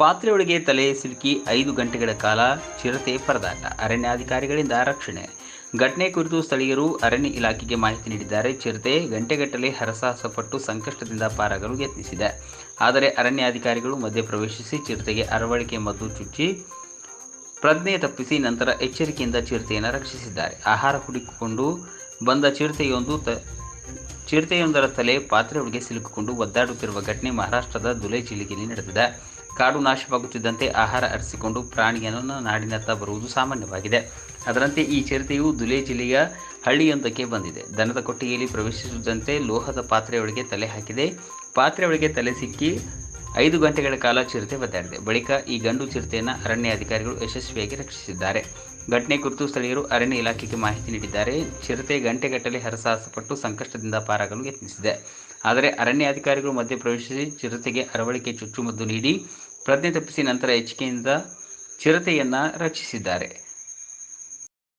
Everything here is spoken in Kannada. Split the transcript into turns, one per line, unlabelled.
ಪಾತ್ರೆಯೊಳಗೆ ತಲೆ ಸಿಲುಕಿ ಐದು ಗಂಟೆಗಳ ಕಾಲ ಚಿರತೆ ಪರದಾಟ. ಅರಣ್ಯಾಧಿಕಾರಿಗಳಿಂದ ರಕ್ಷಣೆ. ಘಟನೆ ಕುರಿತು ಸ್ಥಳೀಯರು ಅರಣ್ಯ ಇಲಾಖೆಗೆ ಮಾಹಿತಿ ನೀಡಿದ್ದಾರೆ. ಚಿರತೆ ಗಂಟೆಗಟ್ಟಲೆ ಹರಸಾಹಸಪಟ್ಟು ಸಂಕಷ್ಟದಿಂದ ಪಾರಾಗಲು ಯತ್ನಿಸಿದೆ. ಆದರೆ ಅರಣ್ಯಾಧಿಕಾರಿಗಳು ಮಧ್ಯೆ ಪ್ರವೇಶಿಸಿ ಚಿರತೆಗೆ ಅರವಳಿಕೆ ಮದ್ದು ಚುಚ್ಚಿ ಪ್ರಜ್ಞೆ ತಪ್ಪಿಸಿ ನಂತರ ಎಚ್ಚರಿಕೆಯಿಂದ ಚಿರತೆಯನ್ನು ರಕ್ಷಿಸಿದ್ದಾರೆ. ಆಹಾರ ಹುಡುಕಿಕೊಂಡು ಬಂದ ಚಿರತೆಯೊಂದು ತ, ಚಿರತೆಯೊಂದರ ತಲೆ ಪಾತ್ರೆಯೊಳಗೆ ಸಿಲುಕಿಕೊಂಡು ಒದ್ದಾಡುತ್ತಿರುವ ಘಟನೆ ಮಹಾರಾಷ್ಟ್ರದ ದುಲೆ ಜಿಲ್ಲೆಯಲ್ಲಿ ನಡೆದಿದೆ. ಕಾಡು ನಾಶವಾಗುತ್ತಿದ್ದಂತೆ ಆಹಾರ ಅರಸಿಕೊಂಡು ಪ್ರಾಣಿಯನ್ನು ನಾಡಿನತ್ತ ಬರುವುದು ಸಾಮಾನ್ಯವಾಗಿದೆ. ಅದರಂತೆ ಈ ಚಿರತೆಯು ದುಲೆ ಜಿಲ್ಲೆಯ ಹಳ್ಳಿಯೊಂದಕ್ಕೆ ಬಂದಿದೆ. ದನದ ಕೊಟ್ಟಿಗೆಯಲ್ಲಿ ಪ್ರವೇಶಿಸುವುದಂತೆ ಲೋಹದ ಪಾತ್ರೆಯೊಳಗೆ ತಲೆ ಹಾಕಿದೆ. ಪಾತ್ರೆಯೊಳಗೆ ತಲೆ ಸಿಕ್ಕಿ ಐದು ಗಂಟೆಗಳ ಕಾಲ ಚಿರತೆ ಒದ್ದಾಡಿದೆ. ಬಳಿಕ ಈ ಗಂಡು ಚಿರತೆಯನ್ನು ಅರಣ್ಯ ಅಧಿಕಾರಿಗಳು ಯಶಸ್ವಿಯಾಗಿ ರಕ್ಷಿಸಿದ್ದಾರೆ. ಘಟನೆ ಕುರಿತು ಸ್ಥಳೀಯರು ಅರಣ್ಯ ಇಲಾಖೆಗೆ ಮಾಹಿತಿ ನೀಡಿದ್ದಾರೆ. ಚಿರತೆ ಗಂಟೆಗಟ್ಟಲೆ ಹರಸಾಹಸಪಟ್ಟು ಸಂಕಷ್ಟದಿಂದ ಪಾರಾಗಲು ಯತ್ನಿಸಿದೆ. ಆದರೆ ಅರಣ್ಯಾಧಿಕಾರಿಗಳು ಮಧ್ಯೆ ಪ್ರವೇಶಿಸಿ ಚಿರತೆಗೆ ಅರವಳಿಕೆ ಚುಚ್ಚುಮದ್ದು ನೀಡಿ ಪ್ರಜ್ಞೆ ತಪ್ಪಿಸಿ ನಂತರ ಎಚ್ಚರಿಕೆಯಿಂದ ಚಿರತೆಯನ್ನು ರಕ್ಷಿಸಿದ್ದಾರೆ.